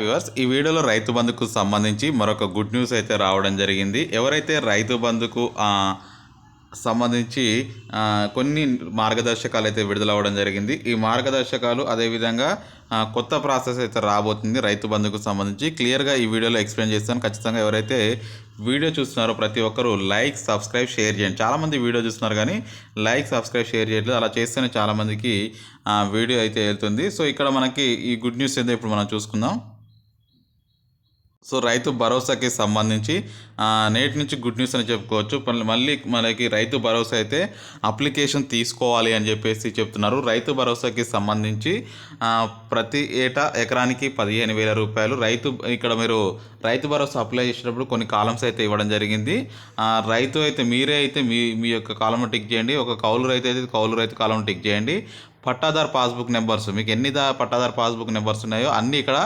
Viewers ఈ వీడియోలో రైతు బంధుకు సంబంధించి మరొక గుడ్ న్యూస్ అయితే రావడం జరిగింది. ఎవరైతే రైతు బంధుకు సంబంధించి కొన్ని మార్గదర్శకాలు అయితే విడుదలవ్వడం జరిగింది. ఈ మార్గదర్శకాలు అదేవిధంగా కొత్త ప్రాసెస్ అయితే రాబోతుంది రైతు బంధుకు సంబంధించి. క్లియర్గా ఈ వీడియోలో ఎక్స్ప్లెయిన్ చేస్తాను. ఖచ్చితంగా ఎవరైతే వీడియో చూస్తున్నారో ప్రతి ఒక్కరూ లైక్ సబ్స్క్రైబ్ షేర్ చేయండి. చాలామంది వీడియో చూస్తున్నారు కానీ లైక్ సబ్స్క్రైబ్ షేర్ చేయట్లేదు. అలా చేస్తేనే చాలామందికి వీడియో అయితే వెళ్తుంది. సో ఇక్కడ మనకి ఈ గుడ్ న్యూస్ అయితే ఇప్పుడు మనం చూసుకుందాం. సో రైతు భరోసాకి సంబంధించి నేటి నుంచి గుడ్ న్యూస్ అని చెప్పుకోవచ్చు. మళ్ళీ మనకి రైతు భరోసా అయితే అప్లికేషన్ తీసుకోవాలి అని చెప్పేసి చెప్తున్నారు. రైతు భరోసాకి సంబంధించి ప్రతి ఏటా ఎకరానికి పదిహేను వేల రూపాయలు. రైతు ఇక్కడ మీరు రైతు భరోసా అప్లై చేసేటప్పుడు కొన్ని కాలమ్స్ అయితే ఇవ్వడం జరిగింది. రైతు అయితే మీరే అయితే మీ మీ యొక్క కాలం టిక్ చేయండి. ఒక కౌలు రైతు అయితే కౌలు రైతు కాలం టిక్ చేయండి. పట్టాదార్ పాస్బుక్ నెంబర్స్. మీకు ఎన్ని దా పట్టాదార్ పాస్బుక్ నెంబర్స్ ఉన్నాయో అన్నీ ఇక్కడ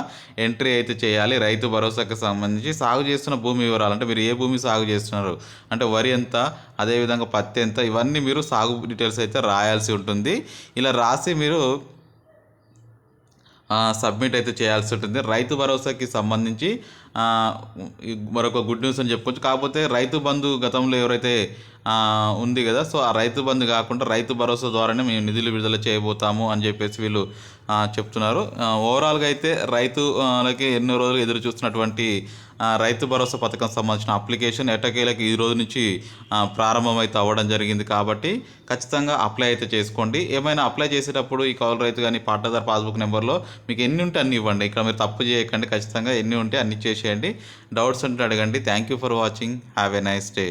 ఎంట్రీ అయితే చేయాలి. రైతు భరోసాకి సంబంధించి సాగు చేస్తున్న భూమి వివరాలు. అంటే మీరు ఏ భూమి సాగు చేస్తున్నారు? అంటే వరి ఎంత అదేవిధంగా పత్తి ఎంత? ఇవన్నీ మీరు సాగు డీటెయిల్స్ అయితే రాయాల్సి ఉంటుంది. ఇలా రాసి మీరు సబ్మిట్ అయితే చేయాల్సి ఉంటుంది. రైతు భరోసాకి సంబంధించి మరొక గుడ్ న్యూస్ అని చెప్పుకోవచ్చు. కాకపోతే రైతు బంధు గతంలో ఎవరైతే ఉంది కదా సో ఆ రైతు బంధు కాకుండా రైతు భరోసా ద్వారానే మేము నిధులు విడుదల చేయబోతాము అని చెప్పేసి వీళ్ళు చెప్తున్నారు. ఓవరాల్గా అయితే రైతులకి ఎన్నో రోజులు ఎదురు చూస్తున్నటువంటి రైతు భరోసా పథకం సంబంధించిన అప్లికేషన్ ఎటకేలకు ఈ రోజు నుంచి ప్రారంభమైతే అవ్వడం జరిగింది కాబట్టి ఖచ్చితంగా అప్లై అయితే చేసుకోండి. ఏమైనా అప్లై చేసేటప్పుడు ఈ కౌలు రైతు కానీ పట్టాదార్ పాస్బుక్ నెంబర్లో మీకు ఎన్ని ఉంటే అన్ని ఇవ్వండి. ఇక్కడ మీరు తప్పు చేయకండి. ఖచ్చితంగా ఎన్ని ఉంటే అన్ని చేయండి. డౌట్స్ ఉంటే అడగండి. Thank you for watching have a nice day